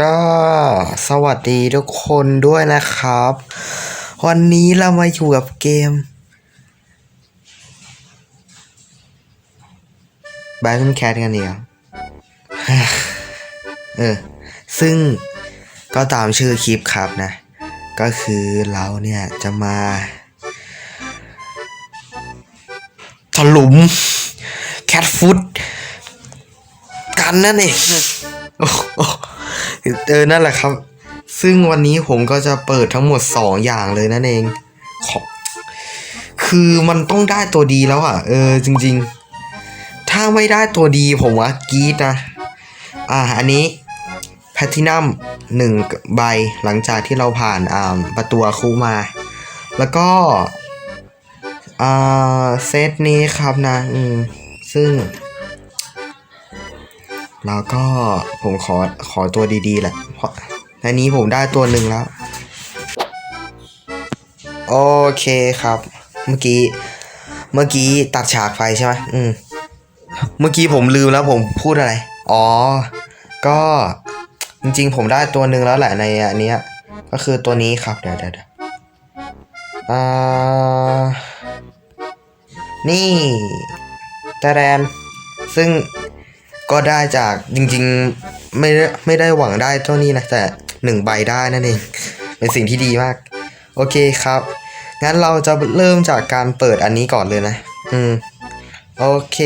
ก็สวัสดีทุกคนด้วยนะครับ วันนี้เรามาอยู่กับเกม b a t t l e Cat กันเดียวเออ ซึ่งก็ตามชื่อคลิปครับนะ ก็คือเราเนี่ยจะมาถลุมแคทฟุตกันนั่นเองโอ้ เออนั่นแหละครับ ซึ่งวันนี้ผมก็จะเปิดทั้งหมดสองอย่างเลยนั่นเองขอคือมันต้องได้ตัวดีแล้วอะ เออจริง ๆ ถ้าไม่ได้ตัวดีผมว่ากีดนะ อ่าอันนี้แพทินัมหนึ่งใบหลังจากที่เราผ่านอ่าประตูคูมา แล้วก็อ่าเซตนี้ครับนะ อืม ซึ่ง แล้วก็ผมขอขอตัวดีๆแหละ เพราะในนี้ผมได้ตัวหนึ่งแล้ว โอเคครับ เมื่อกี้ เมื่อกี้ตัดฉากไฟใช่ไหมอืม เมื่อกี้ผมลืมแล้วผมพูดอะไร อ๋อ ก็จริงๆ ผมได้ตัวหนึ่งแล้วแหละในอันนี้ก็คือตัวนี้ครับ เดี๋ยวเดี๋ยวเดี๋ยวอ่า นี่ตะแรนซึ่ง ก็ได้จากจริงๆไม่ได้ไม่ได้หวังได้เท่านี้นะแต่หนึ่งใบได้นั่นเองเป็นสิ่งที่ดีมาก โอเคครับ งั้นเราจะเริ่มจากการเปิดอันนี้ก่อนเลยนะ อืม โอเค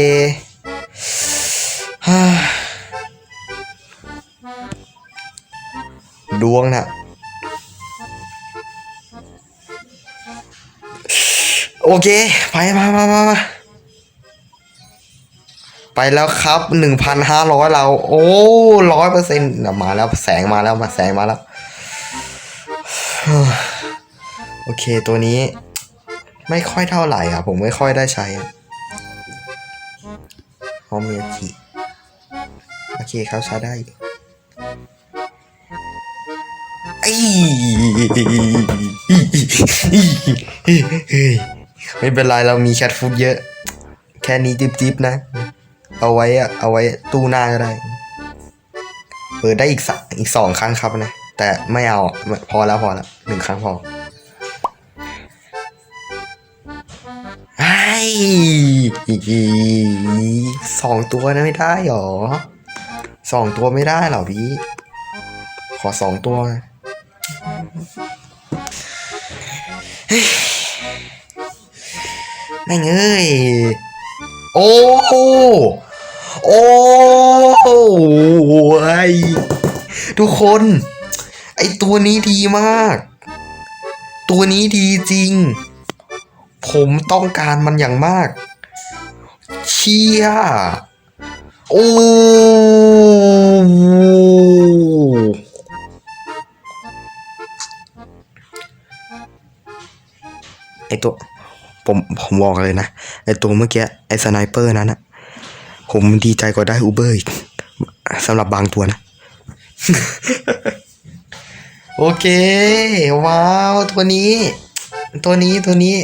ดวงน่ะโอเค ไปมามามามา ไปแล้วครับหนึ่งพันห้าร้อยเรา โอ้ร้อยเปอร์เซ็นต์มาแล้วแสงมาแล้วมาแสงมาแล้ว โอเคตัวนี้ ไม่ค่อยเท่าไหร่อะ ผมไม่ค่อยได้ใช้ฮอมเมียจิโอเคครับใช้ได้ไม่เป็นไรเรามีแคทฟูดเยอะ แค่นี้จิบๆนะ เอาไว้อะเอาไว้ตู้หน้าก็ได้เปิดได้อีกสอีกสองครั้งครับนะ แต่ไม่เอาพอแล้วพอแล้วหนึ่งครั้งพอไอ้สองตัวนะไม่ได้หรอสองตัวไม่ได้หรอพี่ ขอสองตัวแม่งเอ้ย โอ้ โอ้โหไอทุกคน ไอตัวนี้ดีมาก ตัวนี้ดีจริง ผมต้องการมันอย่างมาก เชียโอ้ไอตัวผมผมบอกเลยนะ ไอตัวเมื่อกี้ ไอสไนเปอร์นั้นอะ ผมดีใจกว่าได้อูเบอร์อีกสำหรับบางตัวนะ โอเค ว้าว ตัวนี้ ตัวนี้ตัวนี้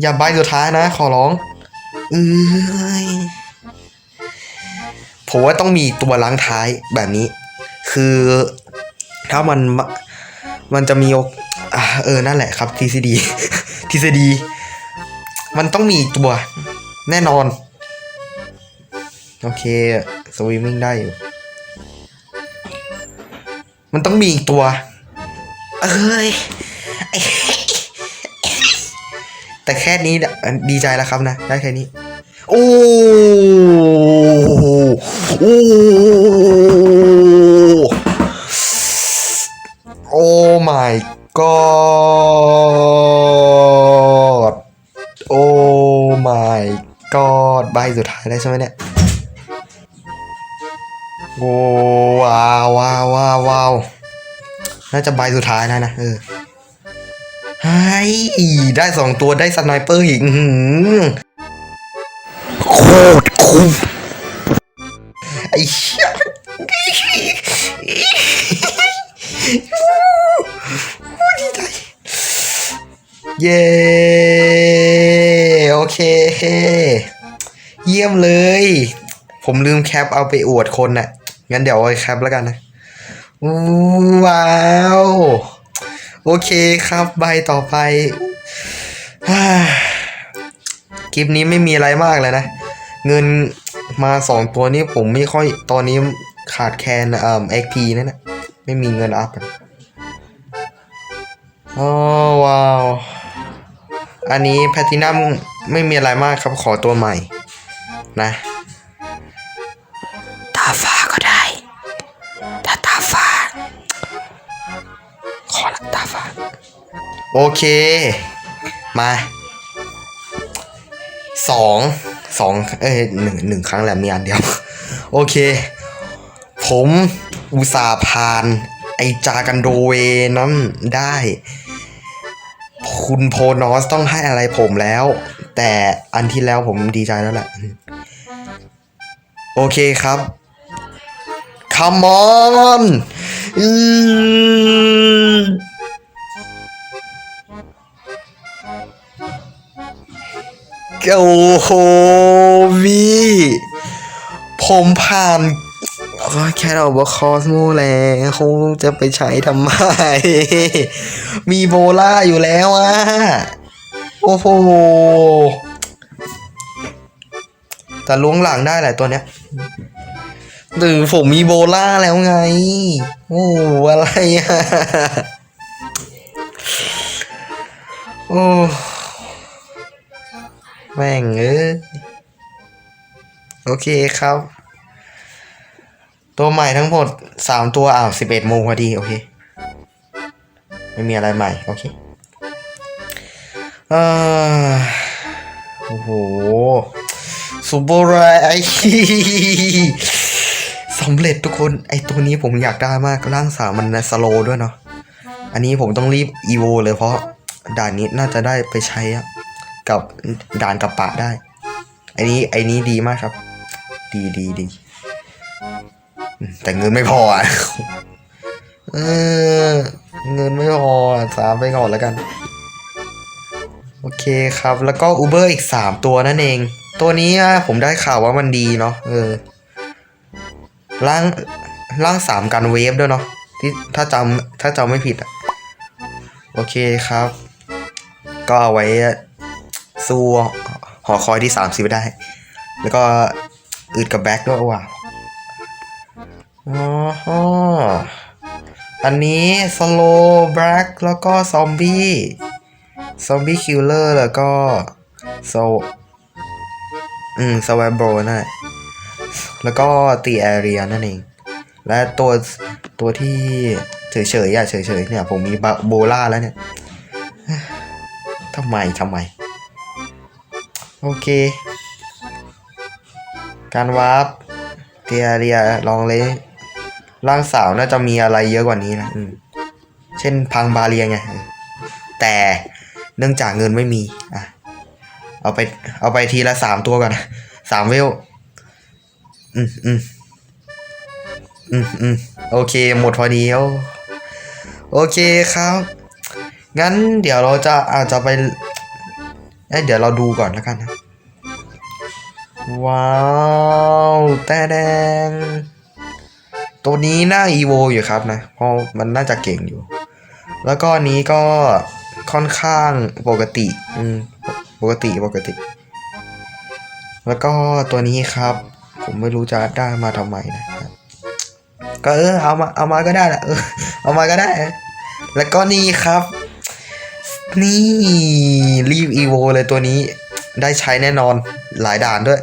อย่าใบสุดท้ายนะ ขอร้องเอ้ยผมว่าต้องมีตัวล้างท้ายแบบนี้ คือถ้ามันมันจะมีอกเออ นั่นแหละครับ ทฤษฎีทฤษฎีมันต้องมีตัวแน่นอน โอเคสวิมมิ่งได้อยู่ มันต้องมีอีกตัว เอ้ย แต่แค่นี้เนี่ยดีใจแล้วครับนะ ได้แค่นี้ โอ้โอ้โอ้ my god โอ้ my god ใบสุดท้ายได้ใช่ไหมเนี่ย โอ้ว้าวว้าวว้าววาวน่าจะใบสุดท้ายแล้วนะเออได้สองตัวได้สไนเปอร์อีกโคตรคุ้มไอ้เชี่ยดีใจเย้โอเค เยี่ยมเลย ผมลืมแคปเอาไปอวดคนน่ะ งั้นเดี๋ยวเอาไปแคปแล้วกันนะอู้ว้าว โอเคครับใบต่อไปฮ่าคลิปนี้ไม่มีอะไรมากเลยนะ เงินมาสองตัวนี้ผมไม่ค่อยตอนนี้ขาดแคลนเอ่อ XP นั่นนะไม่มีเงินอัพอะอ๋อว้าว อันนี้แพทินัมไม่มีอะไรมากครับขอตัวใหม่นะ โอเค มาสองสองเอ้ยหนึ่งหนึ่งครั้งแหละมีอันเดียว โอเค ผมอุตส่าห์ผ่าน ไอจากันโดเวนั้นได้ คุณโพนอสต้องให้อะไรผมแล้ว แต่อันที่แล้วผมดีใจแล้วแหละ โอเคครับ Come on อืม โอ้โหวีผมผ่านแค่เราบอกคอสโมแล้วคงจะไปใช้ทำไม มีโบล่าอยู่แล้วอะ โอ้โห แต่ล้วงหลังได้แหละตัวเนี้ยหรือผมมีโบล่าแล้วไง โอ้อะไรอะ โอ้ แม่งเอ้ยโอเคครับ ตัวใหม่ทั้งหมดสามตัวอ้าวสิบเอ็ดโมงพอดี โอเค ไม่มีอะไรใหม่ โอเค เอ่อโอ้โหซูเปอร์ไรไอสำเร็จทุกคน ไอตัวนี้ผมอยากได้มากร่างสามมันสโลด้วยเนาะอันนี้ผมต้องรีบอีโวเลยเพราะด่านนี้น่าจะได้ไปใช้อะ กับด่านกับปะได้ไอนี้ไอ้นี้ดีมากครับ ดีดีดี แต่เงินไม่พออะเออเงินไม่พอสามไปก่อนแล้วกัน โอเคครับ แล้วก็ Uber อีกสามตัวนั่นเอง ตัวนี้ผมได้ข่าวว่ามันดีเนาะเออร่างร่างสามกันเวฟด้วยเนาะที่ถ้าจำถ้าจำไม่ผิดอะโอเคครับ ก็เอาไว้ สู้หอคอยที่สามสิบได้ แล้วก็อึดกับแบ็คด้วยว่ะอ๋ออันนี้สโลแบ็คแล้วก็ซอมบี้ซอมบี้คิลเลอร์แล้วก็โซอืมสวายโบนั่นแหละแล้วก็ตีแอเรียนั่นเอง และตัวตัวที่เฉยๆอะเฉยๆเนี่ย ผมมีบาโบล่าแล้วเนี่ยทำไมทำไม โอเค การวาร์ปเตีแอเรียลองเลยร่างสาวน่าจะมีอะไรเยอะกว่านี้นะเช่นพังบาเรียไง แต่เนื่องจากเงินไม่มี อะ เอาไป เอาไปทีละสามตัวก่อนสามเวล อืมอืมอืมอืมโอเค หมดพอดีโอโอเคครับ งั้นเดี๋ยวเราจะอาจจะไปเอ้เดี๋ยวเราดูก่อนแล้วกันนะ ว้าวแต่แดง ตัวนี้น่าอีโวอยู่ครับนะ เพราะมันน่าจะเก่งอยู่ แล้วก็นี้ก็ค่อนข้างปกติ อืม ปกติปกติ แล้วก็ตัวนี้ครับ ผมไม่รู้จะได้มาทำไมนะครับก็เออเอามาเอามาก็ได้แหละเออเอามาก็ได้ แล้วก็นี่ครับ นี่รีบอีโวเลยตัวนี้ได้ใช้แน่นอนหลายด่านด้วย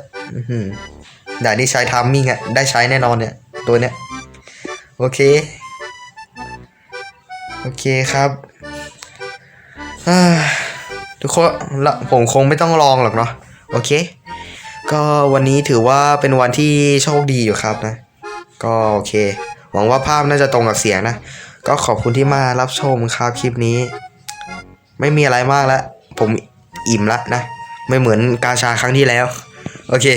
ด่านที่ใช้ทัมมิ่งอะได้ใช้แน่นอนเนี่ย ตัวเนี้ย โอเค โอเคครับทุกคนละผมคงไม่ต้องลองหรอกเนาะโอเค ก็วันนี้ถือว่าเป็นวันที่โชคดีอยู่ครับนะ ก็โอเค หวังว่าภาพน่าจะตรงกับเสียงนะ ก็ขอบคุณที่มารับชมครับคลิปนี้ ไม่มีอะไรมากแล้ว ผมอิ่มละนะ ไม่เหมือนกาชาครั้งที่แล้ว โอเค